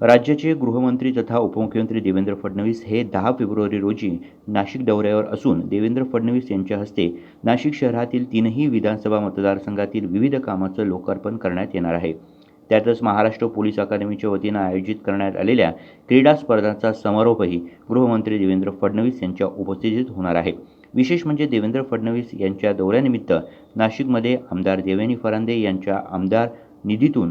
राज्याचे गृहमंत्री तथा उपमुख्यमंत्री देवेंद्र फडणवीस हे दहा फेब्रुवारी रोजी नाशिक दौऱ्यावर असून देवेंद्र फडणवीस यांच्या हस्ते नाशिक शहरातील तीनही विधानसभा मतदारसंघातील विविध कामाचं लोकार्पण करण्यात येणार आहे. त्यातच महाराष्ट्र पोलीस अकादमीच्या वतीनं आयोजित करण्यात आलेल्या क्रीडा स्पर्धांचा समारोपही गृहमंत्री देवेंद्र फडणवीस यांच्या उपस्थितीत होणार आहे. विशेष म्हणजे देवेंद्र फडणवीस यांच्या दौऱ्यानिमित्त नाशिकमध्ये आमदार देवेनी फरांदे यांच्या आमदार निधीतून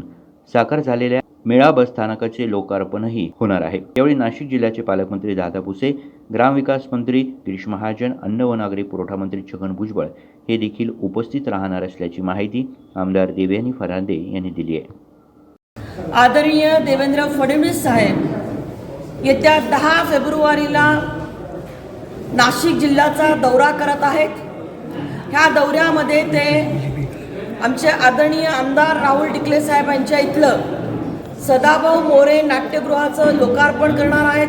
साकार झालेल्या मेळा बस स्थानकाचे लोकार्पणही होणार आहे. यावेळी नाशिक जिल्ह्याचे पालकमंत्री दादा भुसे ग्रामविकास मंत्री गिरीश महाजन अन्न व नागरी पुरवठा मंत्री छगन भुजबळ हे देखील उपस्थित राहणार असल्याची माहिती आमदार देवयानी फरांदे यांनी दिली आहे. आदरणीय देवेंद्र फडणवीस साहेब येत्या दहा फेब्रुवारीला नाशिक जिल्ह्याचा दौरा करत आहेत. ह्या दौऱ्यामध्ये ते आमचे आदरणीय आमदार राहुल टिकले साहेब यांच्या इथलं सदाभाऊ मोरे नाट्यगृहाचं लोकार्पण करणार आहेत.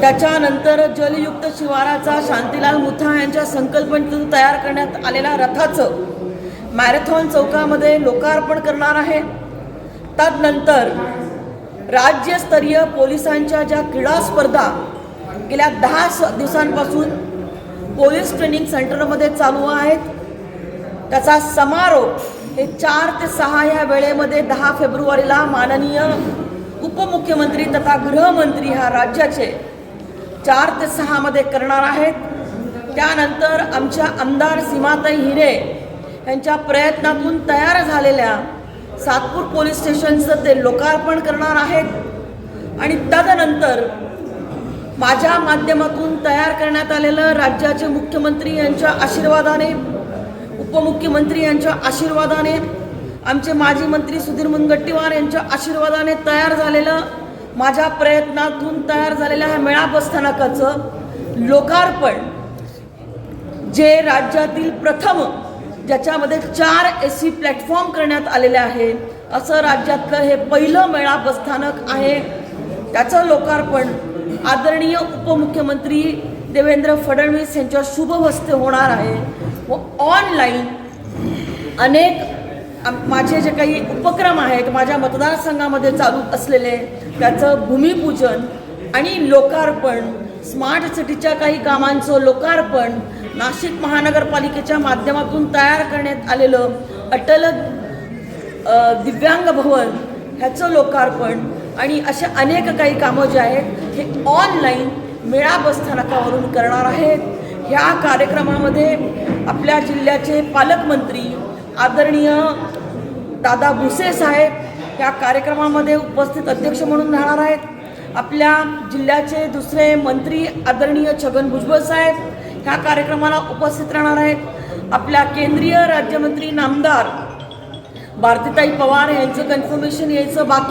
त्याच्यानंतर जलयुक्त शिवाराचा शांतीलाल मुथा यांच्या संकल्पनेतून तयार करण्यात आलेल्या रथाचं मॅरेथॉन चौकामध्ये लोकार्पण करणार आहे. तदनंतर राज्यस्तरीय पोलिसांच्या ज्या क्रीडा स्पर्धा गेल्या दहा स दिवसांपासून पोलीस ट्रेनिंग सेंटरमध्ये चालू आहेत. त्याचा समारोप हे चार ते सहा या वेळेमध्ये दहा फेब्रुवारीला माननीय उपमुख्यमंत्री तथा गृहमंत्री ह्या राज्याचे चार ते सहामध्ये करणार आहेत. त्यानंतर आमच्या आमदार सीमाताई हिरे यांच्या प्रयत्नातून तयार झालेल्या सातपूर पोलीस स्टेशनचं ते लोकार्पण करणार आहेत. आणि तदनंतर माझ्या माध्यमातून तयार करण्यात आलेलं राज्याचे मुख्यमंत्री यांच्या आशीर्वादाने उपमुख्यमंत्री यांच्या आशीर्वादाने आमचे माजी मंत्री सुधीर मुनगट्टीवार यांच्या आशीर्वादाने तयार झालेलं माझ्या प्रयत्नातून तयार झालेल्या ह्या मेळा बसस्थानकाचं लोकार्पण जे राज्यातील प्रथम ज्याच्यामध्ये चार ए सी प्लॅटफॉर्म करण्यात आलेले आहे असं राज्यातलं हे पहिलं मेळा बसस्थानक आहे. त्याचं लोकार्पण आदरणीय उपमुख्यमंत्री देवेंद्र फडणवीस यांच्या शुभ हस्ते होणार आहे. व ऑनलाईन अनेक माझे जे काही उपक्रम आहेत माझ्या मतदारसंघामध्ये चालू असलेले त्याचं भूमिपूजन आणि लोकार्पण स्मार्ट सिटीच्या काही कामांचं लोकार्पण नाशिक महानगरपालिकेच्या माध्यमातून तयार करण्यात आलेलं अटल दिव्यांग भवन ह्याचं लोकार्पण आणि अशा अनेक काही कामं जे आहेत हे ऑनलाईन मेळा बसस्थानकावरून करणार आहेत. ह्या कार्यक्रमामध्ये आपल्या जिल्ह्याचे पालकमंत्री आदरणीय दादा भुसे साहेब या कार्यक्रमामध्ये उपस्थित अध्यक्ष म्हणून राहणार आहेत. आपल्या जिल्ह्याचे दुसरे मंत्री आदरणीय छगन भुजबळ साहेब ह्या कार्यक्रमाला उपस्थित राहणार आहेत. आपल्या केंद्रीय राज्यमंत्री नामदार भारतीताई पवार यांचं कन्फर्मेशन यायचं बाकी